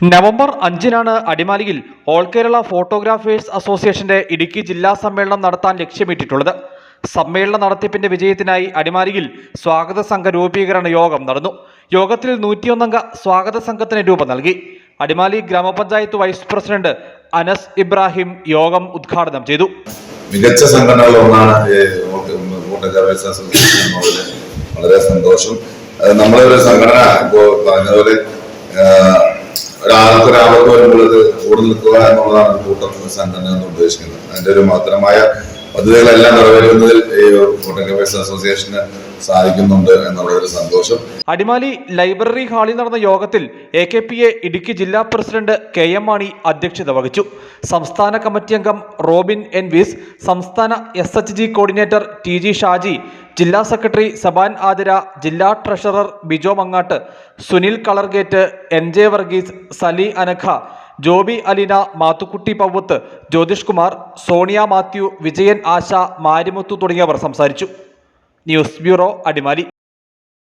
November അഞ്ചിനാണ് അടിമാലിയിൽ all Kerala photographers അസോസിയേഷന്റെ ഇടുക്കി ജില്ലാ സമ്മേളനം നടത്താൻ ലക്ഷ്യമിട്ടിട്ടുള്ളത്. സമ്മേളന നടത്തിപ്പിന്റെ വിജയത്തിനായി അടിമാലിയിൽ സ്വാഗത സംഘ രൂപീകരണ യോഗം നടന്നു. യോഗത്തിൽ നൂറ്റിയൊന്നംഗ സ്വാഗത സംഘത്തിന് രൂപം നൽകി. അടിമാലി ഗ്രാമപഞ്ചായത്ത് വൈസ് പ്രസിഡന്റ് അനസ് ഇബ്രാഹിം യോഗം ഉദ്ഘാടനം ചെയ്തു. മികച്ച എന്നുള്ളത് വളരെ സന്തോഷം. നമ്മളെ ഒരു സംഘടന ഒരു ആപത്ത് വരുമ്പോൾ കൂടെ നിൽക്കുക എന്നുള്ളതാണ് കൂട്ടം സംഘടന എന്ന് ഉദ്ദേശിക്കുന്നത്. അതിന്റെ ഒരു മാത്രമായ പദ്ധതികളെല്ലാം നിറവേറ്റുന്നതിൽ ഈ ഫോട്ടോഗ്രാഫേഴ്സ് അസോസിയേഷന് സാധിക്കുന്നുണ്ട് എന്നുള്ളൊരു സന്തോഷം. അടിമാലി ലൈബ്രറി ഹാളിൽ നടന്ന യോഗത്തിൽ A K P A Idukki ജില്ലാ പ്രസിഡന്റ് കെ എം മാണി അധ്യക്ഷത വഹിച്ചു. സംസ്ഥാന കമ്മിറ്റി അംഗം റോബിൻ എൻ വിസ് സംസ്ഥാന S H G coordinator T G Shaji ജില്ലാ സെക്രട്ടറി സബാൻ ആതിര ജില്ലാ ട്രഷറർ ബിജോ മങ്ങാട്ട് സുനിൽ കളർഗേറ്റ് എൻ ജെ വർഗീസ് സലി അനഖ ജോബി അലിന മാത്തുക്കുട്ടി പവ്വത്ത് ജ്യോതിഷ് കുമാർ സോണിയ മാത്യു വിജയൻ ആശ മാരിമുത്തു തുടങ്ങിയവർ സംസാരിച്ചു. News bureau Adimali.